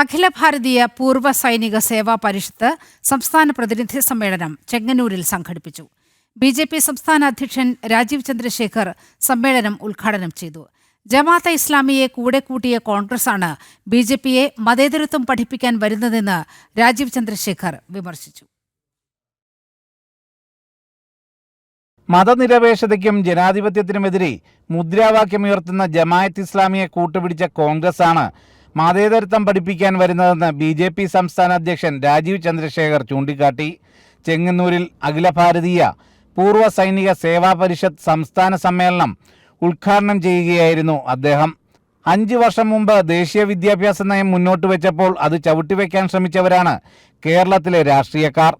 അഖില ഭാരതീയ പൂർവ സൈനിക സേവാ പരിഷത്ത് സംസ്ഥാന പ്രതിനിധി സമ്മേളനം ചെങ്ങന്നൂരിൽ സംഘടിപ്പിച്ചു. ബി ജെ പി സംസ്ഥാന അധ്യക്ഷൻ രാജീവ് ചന്ദ്രശേഖർ സമ്മേളനം ഉദ്ഘാടനം ചെയ്തു. ജമാഅത്തെ ഇസ്ലാമിയെ കൂടെ കൂട്ടിയ കോൺഗ്രസാണ് ബി ജെ പിയെ മതേതരത്വം പഠിപ്പിക്കാൻ വരുന്നതെന്ന് രാജീവ് ചന്ദ്രശേഖർ വിമർശിച്ചു. മതനിരപേക്ഷതയ്ക്കും ജനാധിപത്യത്തിനുമെതിരെ മുദ്രാവാക്യമുയർത്തുന്ന ജമായത്ത് ഇസ്ലാമിയെ കൂട്ടുപിടിച്ച കോൺഗ്രസാണ് മതേതരത്വം പഠിപ്പിക്കാൻ വരുന്നതെന്ന് ബി ജെ പി സംസ്ഥാന അധ്യക്ഷൻ രാജീവ് ചന്ദ്രശേഖർ ചൂണ്ടിക്കാട്ടി. ചെങ്ങന്നൂരിൽ അഖില ഭാരതീയ പൂർവ സൈനിക സേവാ പരിഷത്ത് സംസ്ഥാന സമ്മേളനം ഉദ്ഘാടനം ചെയ്യുകയായിരുന്നു അദ്ദേഹം. അഞ്ച് വർഷം മുമ്പ് ദേശീയ വിദ്യാഭ്യാസ നയം മുന്നോട്ട് വെച്ചപ്പോൾ അത് ചവിട്ടിവെക്കാൻ ശ്രമിച്ചവരാണ് കേരളത്തിലെ രാഷ്ട്രീയക്കാർ.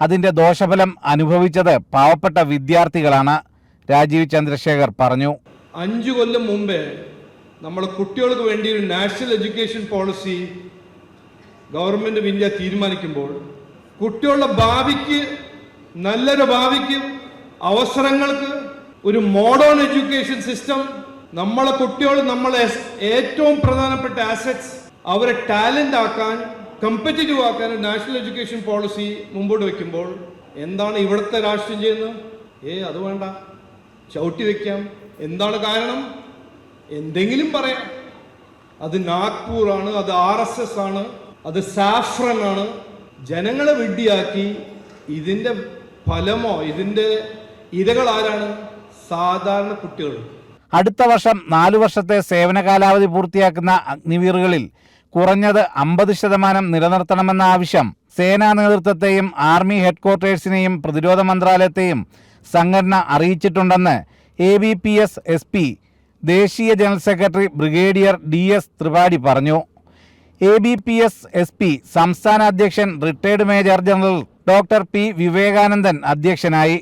അതിന്റെ ദോഷഫലം അനുഭവിച്ചത് പാവപ്പെട്ട വിദ്യാർത്ഥികളാണ് രാജീവ് ചന്ദ്രശേഖർ പറഞ്ഞു. അഞ്ചു കൊല്ലം മുമ്പേ നമ്മൾ കുട്ടികൾക്ക് വേണ്ടി ഒരു national education policy government of India തീരുമാനിക്കുമ്പോൾ കുട്ടികളുടെ ഭാവിക്ക് നല്ലൊരു ഭാവിക്ക് അവസരങ്ങൾക്ക് ഒരു മോഡേൺ എഡ്യൂക്കേഷൻ സിസ്റ്റം നമ്മളെ കുട്ടികൾ നമ്മളെ ഏറ്റവും പ്രധാനപ്പെട്ട ആസറ്റ്സ് അവരെ ടാലന്റ് ആക്കാൻ കമ്പറ്റീറ്റീവ് ആക്കാൻ നാഷണൽ എഡ്യൂക്കേഷൻ പോളിസി മുമ്പോട്ട് വെക്കുമ്പോൾ എന്താണ് ഇവിടുത്തെ രാഷ്ട്രീയം ചെയ്യുന്നത്? ഏ അത് വേണ്ട. ചവിട്ടി വെക്കാം. എന്താണ് കാരണം? എന്തെങ്കിലും പറയാം. അത് നാഗ്പൂർ ആണ് അത് ആർ എസ് എസ് ആണ് അത് സാഫ്രൻ ആണ്. ജനങ്ങളെ വെടിയാക്കി ഇതിന്റെ ഫലമോ ഇതിന്റെ ഇരകൾ ആരാണ്? സാധാരണ കുട്ടികൾ. അടുത്ത വർഷം നാലു വർഷത്തെ സേവന കാലാവധി പൂർത്തിയാക്കുന്ന അഗ്നിവീറുകളിൽ കുറഞ്ഞത് അമ്പത് ശതമാനം നിലനിർത്തണമെന്ന ആവശ്യം സേനാ നേതൃത്വത്തെയും ആർമി ഹെഡ്ക്വാർട്ടേഴ്സിനെയും പ്രതിരോധ മന്ത്രാലയത്തെയും സംഘടന അറിയിച്ചിട്ടുണ്ടെന്ന് A B P S S P ദേശീയ general secretary brigadier D S Tripathi പറഞ്ഞു. A B P S S P സംസ്ഥാന അധ്യക്ഷൻ retired major general doctor P Vivekanandan അധ്യക്ഷനായി.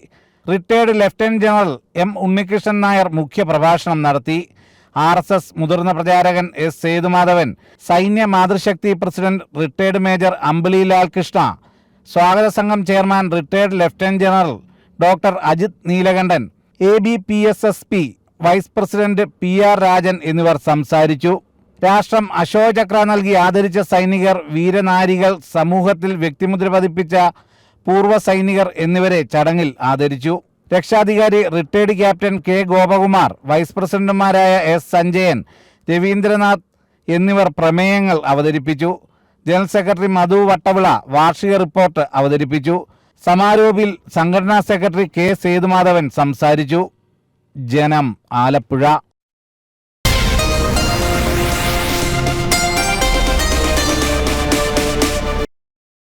Retired lieutenant general M Unnikrishnan Nair മുഖ്യപ്രഭാഷണം നടത്തി. ആർ എസ് എസ് മുതിർന്ന പ്രചാരകൻ S Sethumadhavan Sainya Matrushakti president retired major Ambili Lal Krishna സ്വാഗത സംഘം chairman retired lieutenant general doctor Ajith Neelakantan A B P S S P vice president P R Rajan എന്നിവർ സംസാരിച്ചു. രാഷ്ട്രം അശോചക്ര നൽകി ആദരിച്ച സൈനികർ വീരനാരികൾ സമൂഹത്തിൽ വ്യക്തിമുദ്ര പതിപ്പിച്ച പൂർവ സൈനികർ എന്നിവരെ ചടങ്ങിൽ ആദരിച്ചു. രക്ഷാധികാരി retired captain K Gopakumar vice പ്രസിഡന്റുമാരായ എസ് സഞ്ജയൻ രവീന്ദ്രനാഥ് എന്നിവർ പ്രമേയങ്ങൾ അവതരിപ്പിച്ചു. ജനറൽ സെക്രട്ടറി മധു വട്ടവിള വാർഷിക റിപ്പോർട്ട് അവതരിപ്പിച്ചു. സമാരോപിൽ സംഘടനാ സെക്രട്ടറി കെ സേതുമാധവൻ സംസാരിച്ചു. ജനം ആലപ്പുഴ